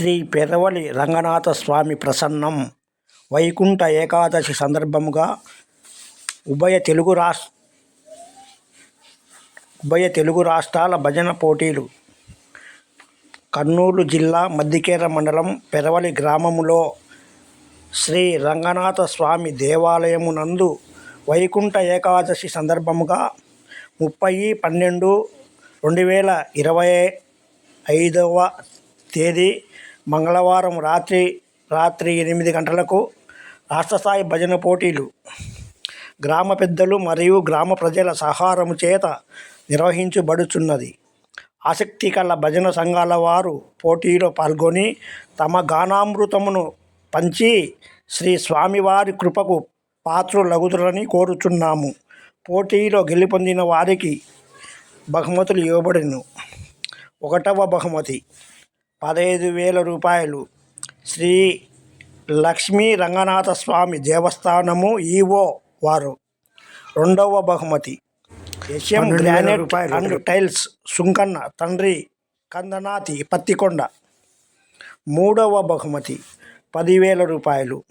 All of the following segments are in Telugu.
శ్రీ పెరవలి రంగనాథ స్వామి ప్రసన్నం. వైకుంఠ ఏకాదశి సందర్భముగా ఉభయ తెలుగు రాష్ ఉభయ తెలుగు రాష్ట్రాల భజన పోటీలు. కర్నూలు జిల్లా మద్దికేర మండలం పెరవలి గ్రామములో శ్రీ రంగనాథ స్వామి దేవాలయమునందు వైకుంఠ ఏకాదశి సందర్భముగా ముప్పై పన్నెండు రెండు వేల ఇరవై ఐదవ తేదీ మంగళవారం రాత్రి రాత్రి ఎనిమిది గంటలకు రాష్ట్రస్థాయి భజన పోటీలు. గ్రామ పెద్దలు మరియు గ్రామ ప్రజల సహారము చేత నిర్వహించబడుచున్నది. ఆసక్తి కల భజన సంఘాల వారు పోటీలో పాల్గొని తమ గానామృతమును పంచి శ్రీ స్వామివారి కృపకు పాత్రులగుదురని కోరుచున్నాము. పోటీలో గెలుపొందిన వారికి బహుమతులు ఇవ్వబడిను. ఒకటవ బహుమతి పదహైదు వేల రూపాయలు. శ్రీ లక్ష్మీ రంగనాథ స్వామి దేవస్థానము ఈవో వారు. రెండవ బహుమతి. ఎస్ఎం గ్రానైట్ రూపాయలు. అండ్ టైల్స్ సుంకన్న తండ్రి కందనాతి పత్తికొండ. మూడవ బహుమతి. పదివేల రూపాయలు.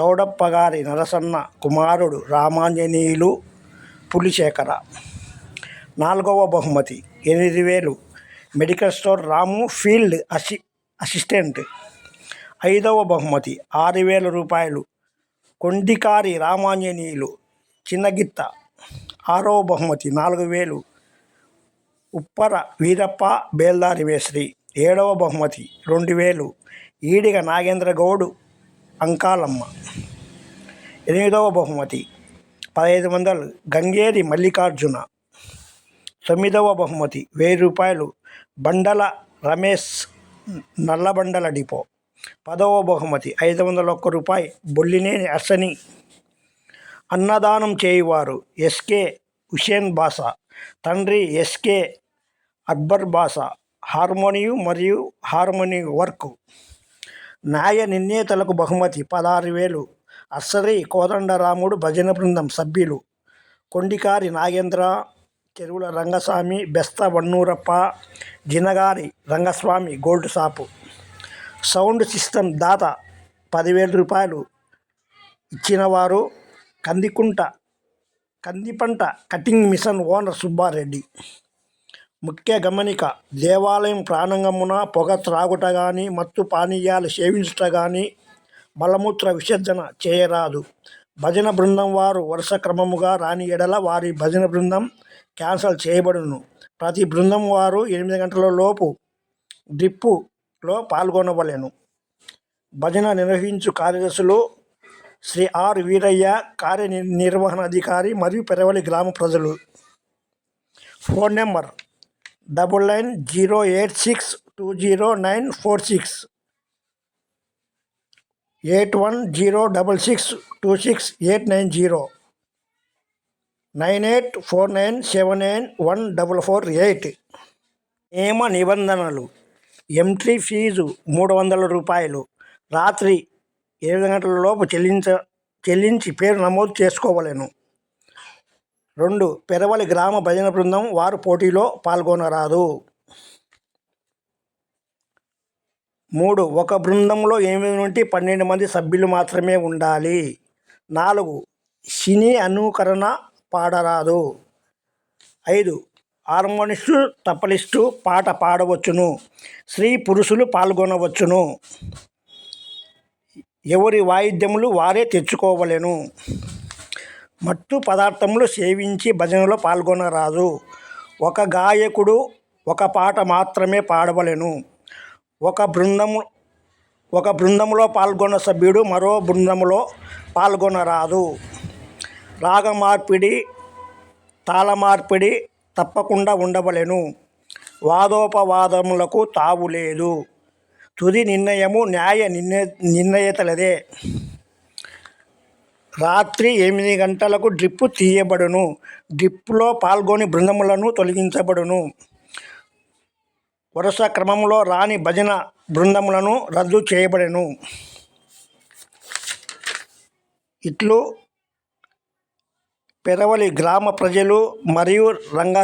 చౌడప్ప గారి నరసన్న కుమారుడు రామాంజనేయులు పులిశేఖర. నాలుగవ బహుమతి. ఎనిమిది వేలు. మెడికల్ స్టోర్ రాము ఫీల్డ్ అసి అసిస్టెంట్. ఐదవ బహుమతి ఆరు వేల రూపాయలు. కొండికారి రామాంజనేయులు చిన్నగిత్త. ఆరవ బహుమతి నాలుగు వేలు. ఉప్పర వీరప్ప బేల్దారి వేశ్రీ. ఏడవ బహుమతి రెండు వేలు. ఈడిగ నాగేంద్ర గౌడు అంకాలమ్మ. ఎనిమిదవ బహుమతి పదహైదు వందలు. గంగేరి మల్లికార్జున. తొమ్మిదవ బహుమతి వెయ్యి రూపాయలు. బండల రమేష్ నల్లబండల డిపో. పదవ బహుమతి. ఐదు వందల ఒక్క రూపాయి. బొల్లినేని అసని అన్నదానం చేయువారు ఎస్కే హుషేన్ బాసా. తండ్రి ఎస్కే అక్బర్ బాసా. హార్మోనియం మరియు హార్మోనియం వర్క్. న్యాయ నిర్ణేతలకు బహుమతి. పదహారు వేలు. అస్సరి కోదండరాముడు భజన బృందం సభ్యులు. కొండికారి Nagendra Cheruvula Rangaswamy Besta Vannurappa Jinagari Rangaswamy gold shop. Sound system దాత పదివేల రూపాయలు ఇచ్చినవారు కందికుంట కందిపంట కటింగ్ మిషన్ ఓనర్ సుబ్బారెడ్డి. ముఖ్య గమనిక దేవాలయం ప్రాణంగమున పొగ త్రాగుట కానీ మత్తు పానీయాలు సేవించుట కానీ మలమూత్ర విసర్జన చేయరాదు. భజన బృందం వారు వరుస క్రమముగా రాని ఎడల వారి భజన బృందం క్యాన్సల్ చేయబడును. ప్రతి బృందం వారు ఎనిమిది గంటల లోపు డ్రిప్పులో పాల్గొనవలెను. భజన నిర్వహించు కార్యదర్శులు శ్రీ ఆర్ వీరయ్య కార్యనిర్వహణాధికారి మరియు పెరవలి గ్రామ ప్రజలు. Phone number double nine zero eight six two zero nine four six. Eight one zero double six two six eight nine zero nine eight four nine seven nine one double four eight నియమ నిబంధనలు. ఎంట్రీ ఫీజు మూడు వందల రూపాయలు. రాత్రి ఏడు గంటల లోపు చెల్లించ చెల్లించి పేరు నమోదు చేసుకోవలేను. రెండు పెరవలి గ్రామ భజన బృందం వారు పోటీలో పాల్గొనరాదు. మూడు ఒక బృందంలో ఎనిమిది నుండి పన్నెండు మంది సభ్యులు మాత్రమే ఉండాలి. నాలుగు సినీ అనుకరణ పాడరాదు. ఐదు హార్మోనిస్టు తపలిస్టు పాట పాడవచ్చును. స్త్రీ పురుషులు పాల్గొనవచ్చును. ఎవరి వాయిద్యములు వారే తెచ్చుకోవలెను. మత్తు పదార్థములు సేవించి భజనలో పాల్గొనరాదు. ఒక గాయకుడు ఒక పాట మాత్రమే పాడవలెను. ఒక బృందము ఒక బృందంలో పాల్గొన్న సభ్యుడు మరో బృందంలో పాల్గొనరాదు. రాగ మార్పిడి తాళ మార్పిడి తప్పకుండా ఉండవలెను. వాదోపవాదములకు తావు లేదు. తుది నిర్ణయము న్యాయ నిర్ణయ నిర్ణయతలదే. రాత్రి ఎనిమిది గంటలకు డ్రిప్పు తీయబడును. డ్రిప్పులో పాల్గొని బృందములను తొలగించబడును. వరుస క్రమంలో రాని భజన బృందములను రద్దు చేయబడెను. ఇట్లు పెరవలి గ్రామ ప్రజలు మరియు రంగ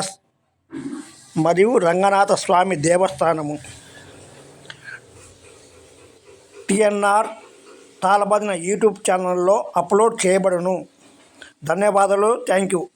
మరియు రంగనాథ స్వామి దేవస్థానము. టిఎన్ఆర్ తాళబదిన యూట్యూబ్ ఛానల్లో అప్లోడ్ చేయబడును. ధన్యవాదాలు. Thank you